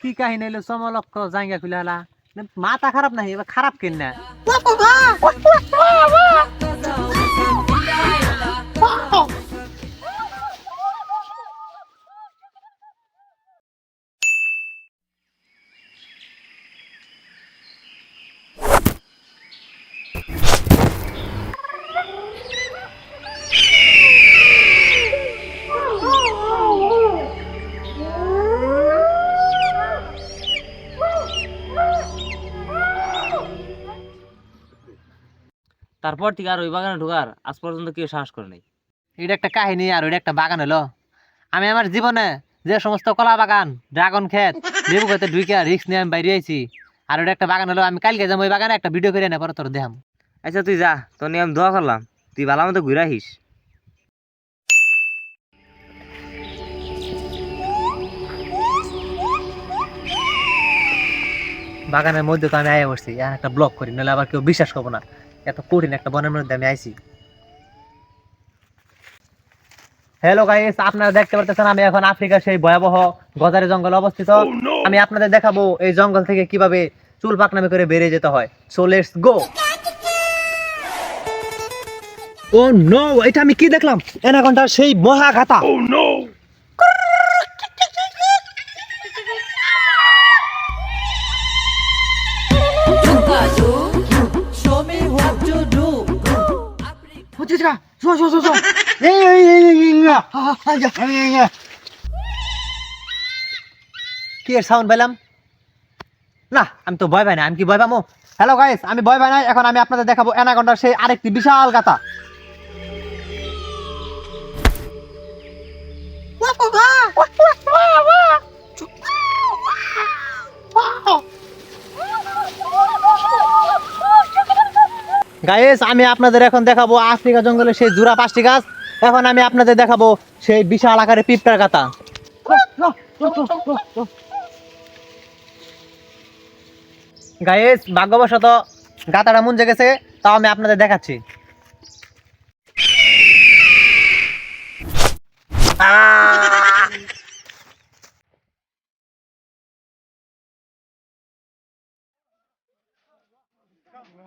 কি কাহিনী এলো সমলক্ষ জাঙ্গা খুলে মাথা খারাপ নাই খারাপ কেন? তারপর থেকে আর ওই বাগানে ঢোকার আজ পর্যন্ত কেউ সাহস করে নাই। এটা একটা কাহিনী আর ওইটা একটা বাগান হলো। আমি আমার জীবনে যে সমস্ত কলা বাগান ড্রাগন ক্ষেত লেবু খেতে ঢুকে রিক্স নিয়ে আমি বাইরে আইছি আর ওটা একটা বাগান হলো আমি কালকে যাব ওই বাগানে একটা ভিডিও করে নেবার তোর দেখাম আচ্ছা তুই যা তোর নিয়ে আমি দোয়া করলাম। তুই ভালো মতো ঘুরে আহিস বাগানের মধ্যে তো আমি আয় বসছি একটা ব্লক করি নাহলে আবার কেউ বিশ্বাস করব না। এত কঠিন একটা বনের মধ্যে আমি আইছি। হ্যালো গাইস আপনারা দেখতে পারতেছেন আমি এখন আফ্রিকার সেই ভয়াবহ গজারি জঙ্গলে অবস্থিত। আমি আপনাদের দেখাবো এই জঙ্গল থেকে কীভাবে চুল পাকনামি করে বেরিয়ে যেতে হয়। So let's go oh no এটা আমি কি দেখলাম? এনাকন্টার সেই মহাঘাতা। Show কি এর সাউন্ড পেলাম না আমি তো ভয় পাই না আমি কি ভয় পাবো হ্যালো গাইস আমি ভয় পাই না এখন আমি আপনাদের দেখাবো অ্যানাকন্ডার সেই আরেকটি বিশাল গাতা গাইস আমি আপনাদের এখন দেখাবো আফ্রিকা জঙ্গলের সেই জুরা পাঁচটি গাছ। এখন আমি আপনাদের দেখাবো সেই বিশাল আকারে পিঁপড়ার গাতা গাইস ভাগ্যবশত গাতাটা মুঞ্জে গেছে, তাও আমি আপনাদের দেখাচ্ছি।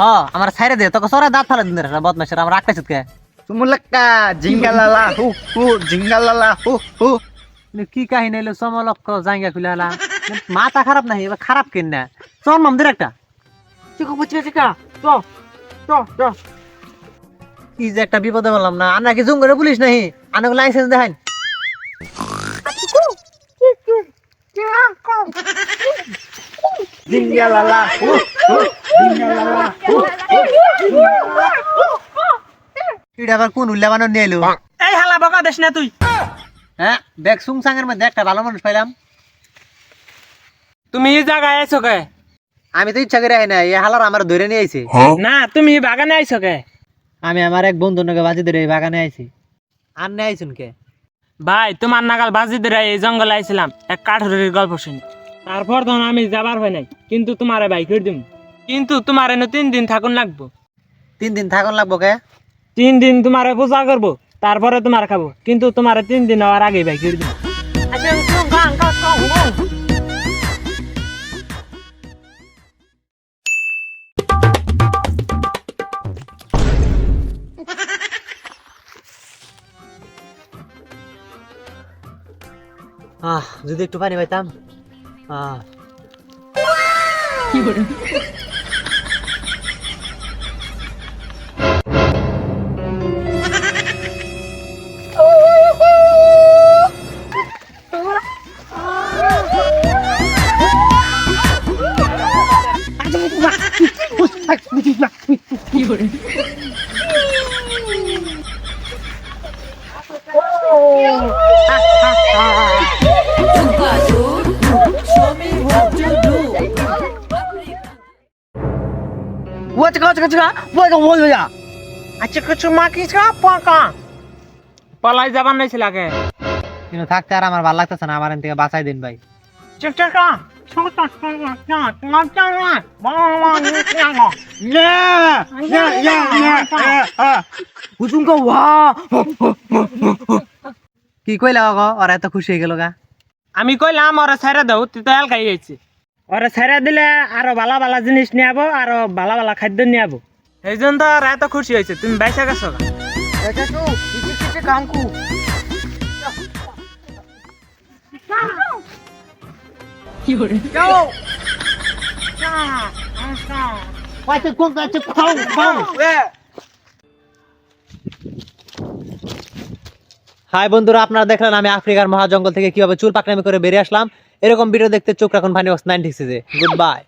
হ আমার ছাইরে দে তোকে সরে দাঁত ফালে দিন রে বদমাশের আমার রাখতেছিস কে Sumulaka, jingalala, hu, hu, jingalala, hu, hu. কি কাহিনী হইলো সমলক্ষ জাঙ্গা খুলালা মাথা খারাপ নাই এবার খারাপ কেন না চল মামদের একটা কি যে একটা বিপদে বললাম না আন্না কি জুম করে পুলিশ নাহি আনাকে লাইসেন্স দেখান Jingalala, hu, hu, jingalala, hu. এটা আবার কোন উল্লা নিয়ে এলো? এই হালা বকা দেশ না তুই। হ্যাঁ দেখ সুংসাঙের মধ্যে একটা ভালো মানুষ পাইলাম। তুমি এই জায়গায় আইছো কে? আমি তো ইচ্ছা করে আই না এই হালার আমার ধরে নিয়ে আইছে। না তুমি বাগানে আইছো কে? আমি আমার এক বন্ধু নাকি বাজি ধরে এই বাগানে আইছি। আর নিয়ে আইছুন কে? ভাই তোমার নাগাল বাজি ধরে এই জঙ্গলে আইছিলাম এক কাঠুরের গল্প শুনি। তারপর তখন আমি যাবার হয় নাই কিন্তু তোমারে বাইক দিম। কিন্তু তোমার এনে তিন দিন থাকুন লাগবো। তিন দিন থাকুন লাগবো কে? তিন দিন তোমার পূজা করব তারপরে তোমার খাব। কিন্তু তোমার তিন দিন হওয়ার আগে ভাই কি যদি একটু পানি পাইতাম কি করে করে। আচ্ছা কিছু মা কিছু পাকা। পলাই যাবার নাই ছিল কিন্তু থাকতে আর আমার ভালো লাগতেছে না আমার থেকে বাঁচাই দিন ভাই। চুপ চুপ কি কইলা গ? ওরা এত খুশি হয়ে গেল গা। আমি কইলাম ওরা ছেড়ে দাও তুই তো খাই গেছি ওরা ছেড়ে দিলে আরও ভালা ভালো জিনিস নিয়ে আবো আরও ভালো ভালো খাদ্য নিয়ে আবো। এই জন্য তো আর এত খুশি হয়েছে তুমি বেঁচে গেছো গা। কাঙ্কু হাই বন্ধুরা আপনারা দেখলেন আমি আফ্রিকার মহাজঙ্গল থেকে কীভাবে চুল পাকড়ামি করে বেরিয়ে আসলাম। এরকম ভিডিও দেখতে চোখ রাখুন ভানি নাইনটি সিজে গুড বাই